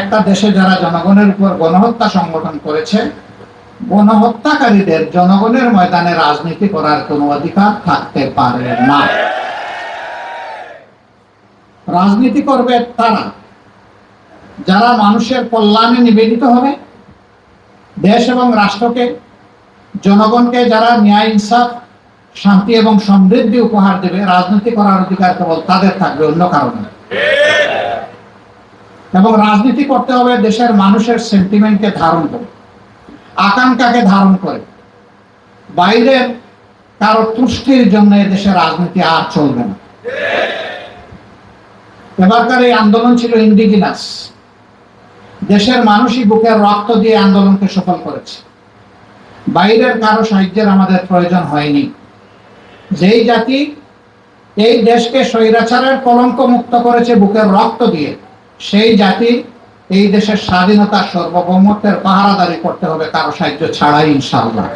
একটা দেশে যারা জনগণের উপর গণহত্যা সংগঠন করেছে, গণহত্যাকারীদের জনগণের ময়দানে রাজনীতি করার কোনো অধিকার থাকতে পারে না। রাজনীতি করবে তারা। যারা মানুষের কল্যাণে নিবেদিত হবে, দেশ এবং রাষ্ট্রকে, জনগণকে যারা ন্যায়, ইনসাফ, শান্তি এবং সমৃদ্ধি উপহার দেবে, রাজনীতি করার অধিকার কেবল তাদের থাকবে, অন্য কারণে এবং রাজনীতি করতে হবে দেশের মানুষের সেন্টিমেন্টকে ধারণ করে, আকাঙ্ক্ষাকে ধারণ করে। বাইরের কারও তুষ্টির জন্য দেশে রাজনীতি আর চলবে না। এবারকার এই আন্দোলন ছিল ইন্ডিজিনাস দেশের মানুষই বুকের রক্ত দিয়ে আন্দোলনকে সফল করেছে। বাইরের কারও সাহায্যের আমাদের প্রয়োজন হয়নি। যেই জাতি এই দেশকে স্বৈরাচারের কলঙ্ক মুক্ত করেছে বুকের রক্ত দিয়ে সেই জাতি এই দেশের স্বাধীনতা সার্বভৌমত্বের পাহারাদারি করতে হবে কারও সাহায্য ছাড়াই ইনশাআল্লাহ।